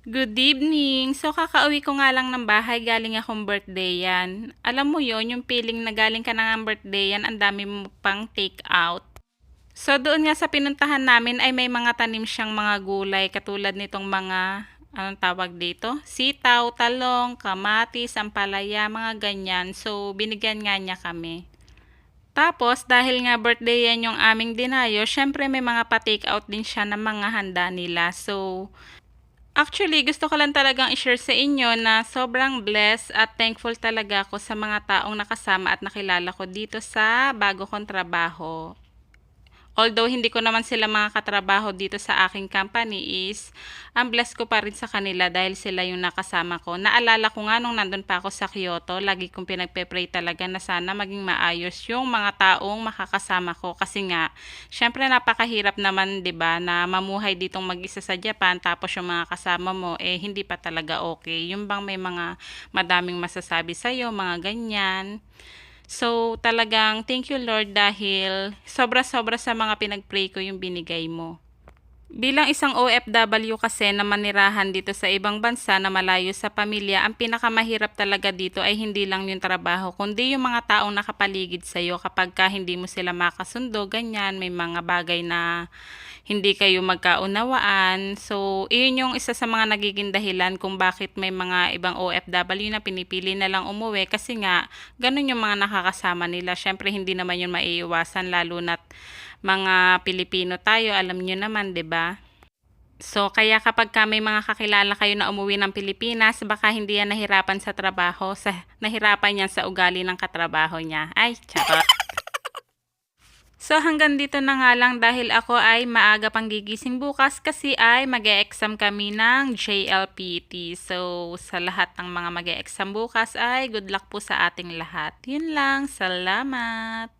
Good evening! So, kakauwi ko nga lang ng bahay, galing akong birthday yan. Alam mo yon yung feeling na galing ka na ng birthday yan, ang dami mo pang take out. So, doon nga sa pinuntahan namin ay may mga tanim siyang mga gulay, katulad nitong mga, anong tawag dito? Sitaw, talong, kamatis, ampalaya, mga ganyan. So, binigyan nga niya kami. Tapos, dahil nga birthday yan yung aming dinayo, syempre may mga pa-take out din siya ng mga handa nila. So, Actually, gusto ko lang talagang i-share sa inyo na sobrang blessed at thankful talaga ako sa mga taong nakasama at nakilala ko dito sa bago kong trabaho. Although hindi ko naman sila mga katrabaho dito sa aking company is ang bless ko pa rin sa kanila dahil sila yung nakasama ko. Naalala ko nga nung nandun pa ako sa Kyoto, lagi kong pinagpe-pray talaga na sana maging maayos yung mga taong makakasama ko kasi nga syempre napakahirap naman ba na mamuhay ditong mag-isa sa Japan tapos yung mga kasama mo eh hindi pa talaga okay. Yung bang may mga madaming masasabi sa iyo, mga ganyan. So, talagang thank you Lord dahil sobra-sobra sa mga pinag-pray ko yung binigay mo. Bilang isang OFW kasi na manirahan dito sa ibang bansa na malayo sa pamilya, ang pinakamahirap talaga dito ay hindi lang yung trabaho, kundi yung mga taong nakapaligid sa iyo kapag ka hindi mo sila makasundo, ganyan, may mga bagay na hindi kayo magkaunawaan. So, iyon yung isa sa mga nagiging dahilan kung bakit may mga ibang OFW na pinipili na lang umuwi kasi nga, ganun yung mga nakakasama nila. Syempre, hindi naman yun maiiwasan lalo na't mga Pilipino tayo, alam nyo naman, 'di ba? So, kaya kapag ka may mga kakilala kayo na umuwi ng Pilipinas, baka hindi yan nahirapan sa trabaho, sa, nahirapan yan sa ugali ng katrabaho niya. Ay, charot. So hanggang dito na nga lang dahil ako ay maaga pang gigising bukas kasi ay mag exam kami ng JLPT. So sa lahat ng mga mag exam bukas ay good luck po sa ating lahat. Yun lang, salamat!